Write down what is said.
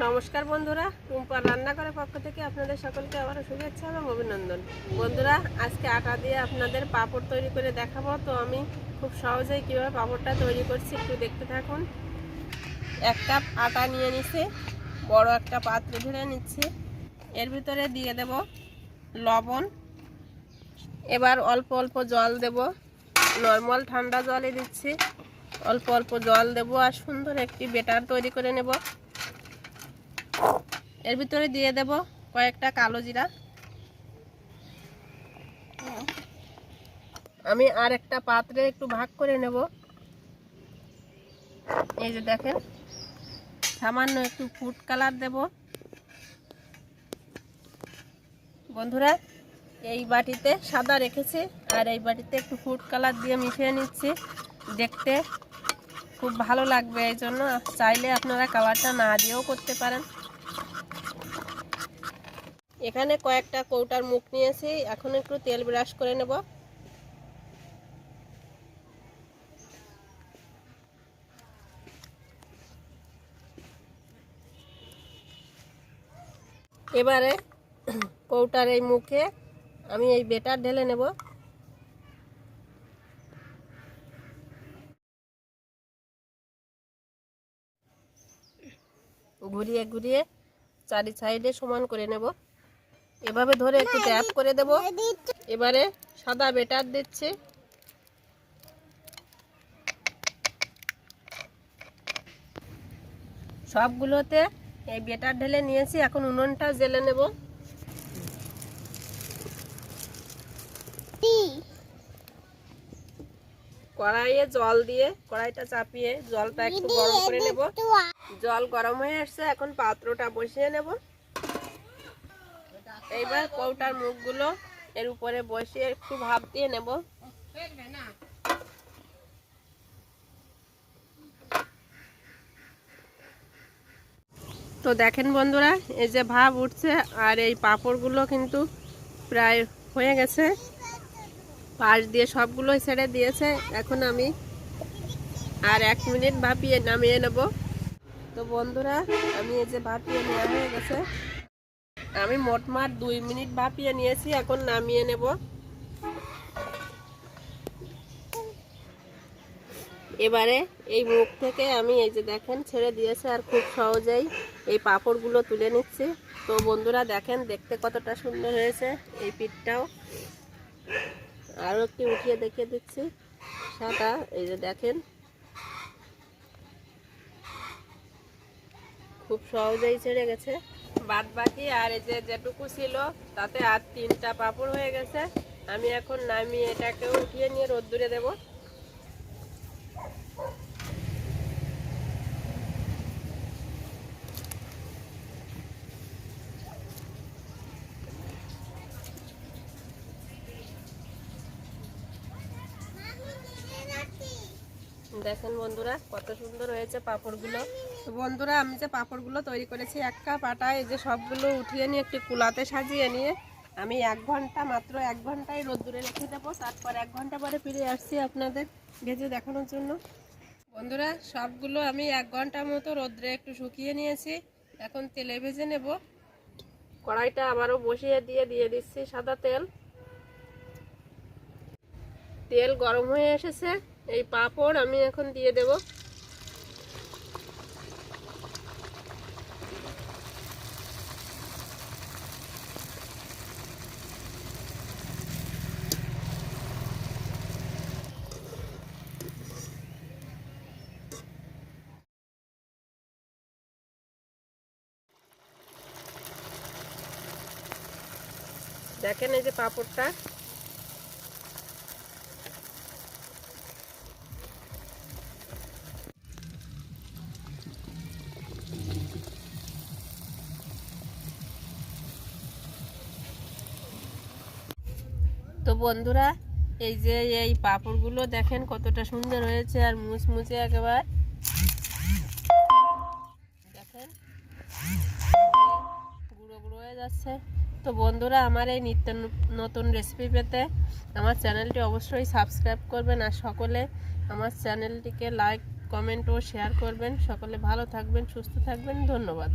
নমস্কার বন্ধুরা টুম্পার রান্না করার পক্ষ থেকে আপনাদের সকলকে আবারও শুভেচ্ছা এবং অভিনন্দন। বন্ধুরা, আজকে আটা দিয়ে আপনাদের পাপড় তৈরি করে দেখাবো। তো আমি খুব সহজেই কীভাবে পাঁপড়টা তৈরি করছি একটু দেখতে থাকুন। এক কাপ আটা নিয়ে নিছি, বড় একটা পাত্রে ধরে নিচ্ছে। এর ভিতরে দিয়ে দেব লবণ। এবার অল্প অল্প জল দেব। নর্মাল ঠান্ডা জলই দিচ্ছি। অল্প অল্প জল দেব আর সুন্দর একটি বেটার তৈরি করে নেব। এর ভিতরে দিয়ে দেব কয়েকটা কালো জিরা। আমি আর একটা পাত্রে একটু ভাগ করে নেব। এই যে দেখেন, সামান্য একটু ফুড কালার দেব। বন্ধুরা, এই বাটিতে সাদা রেখেছি, আর এই বাটিতে একটু ফুড কালার দিয়ে মিশিয়ে নিচ্ছি। দেখতে খুব ভালো লাগবে এই জন্য। চাইলে আপনারা কালারটা না দিয়েও করতে পারেন। এখানে কয়েকটা কৌটার মুখ নিয়েছি। এখন একটু তেল ব্রাশ করে নেব। এবারে কৌটার এই মুখে আমি এই বেটার ঢেলে নেব। ঘুরিয়ে ঘুরিয়ে চারি সাইডে সমান করে নেব। এভাবে ধরে একটু ট্যাপ করে দেব। এবারে সাদা বেটার দিচ্ছি। সবগুলোতে এই বেটার ঢেলে নিয়েছি, এখন উনুনটা জেলে নেব। কড়াইয়ে জল দিয়ে, কড়াইটা চাপিয়ে জলটা একটু গরম করে নেব। জল গরম হয়ে আসছে, এখন পাত্রটা বসিয়ে নেব। এইবার কৌটার মুখগুলো এর উপরে বসিয়ে একটু ভাপ দিয়ে নেব। তো দেখেন বন্ধুরা, এই যে ভাব উঠছে আর এই পাঁপড়গুলো কিন্তু প্রায় হয়ে গেছে। পাশ দিয়ে সবগুলোই ছেড়ে দিয়েছে। এখন আমি আর এক মিনিট ভাপিয়ে নামিয়ে নেব। তো বন্ধুরা, আমি এই যে ভাপিয়ে নেওয়া হয়ে গেছে। আমি মোটমাট দুই মিনিট ভাপিয়ে নিয়েছি, এখন নামিয়ে নেব। এবারে এই মুখ থেকে আমি এই যে দেখেন, ছেড়ে দিয়েছে আর খুব সহজেই এই পাঁপড়গুলো তুলে নিচ্ছি। তো বন্ধুরা দেখেন, দেখতে কতটা সুন্দর হয়েছে এই পিঠটাও। আরও একটি উঠিয়ে দেখিয়ে দিচ্ছি সাদা, এই যে দেখেন। খুব সহজেই ছেড়ে গেছে। বাদ বাকি আর এই যে যেটুকু ছিল, তাতে আর তিনটা পাপড় হয়ে গেছে। আমি এখন নামিয়ে এটাকে উঠিয়ে নিয়ে রোদ্দুরে দেব। দেখেন বন্ধুরা, কত সুন্দর হয়েছে পাঁপড়গুলো। তো বন্ধুরা, আমি যে পাঁপড়গুলো তৈরি করেছি, এক কাপ আটা, এই যে সবগুলো উঠিয়ে নিয়ে একটি কুলাতে সাজিয়ে নিয়ে আমি এক ঘণ্টা, মাত্র এক ঘন্টায় রোদ্দুরে রেখে দেবো। তারপর এক ঘণ্টা পরে ফিরে আসছি আপনাদের ভেজে দেখানোর জন্য। বন্ধুরা, সবগুলো আমি এক ঘণ্টা মতো রোদ্রে একটু শুকিয়ে নিয়েছি। এখন তেলে ভেজে নেব। কড়াইটা আবারও বসিয়ে দিয়ে দিয়ে দিচ্ছি সাদা তেল। তেল গরম হয়ে এসেছে। এই পাপড় আমি এখন দিয়ে দেব। দেখেন এই যে পাঁপড়টা। তো বন্ধুরা, এই যে এই পাঁপড়গুলো দেখেন কতটা সুন্দর হয়েছে আর মুচমুচে একেবারে। দেখেন, গুঁড়ো গুঁড়ো হয়ে যাচ্ছে। তো বন্ধুরা, আমার এই নিত্য নতুন রেসিপি পেতে আমার চ্যানেলটি অবশ্যই সাবস্ক্রাইব করবেন আর সকলে আমার চ্যানেলটিকে লাইক কমেন্ট ও শেয়ার করবেন। সকলে ভালো থাকবেন, সুস্থ থাকবেন। ধন্যবাদ।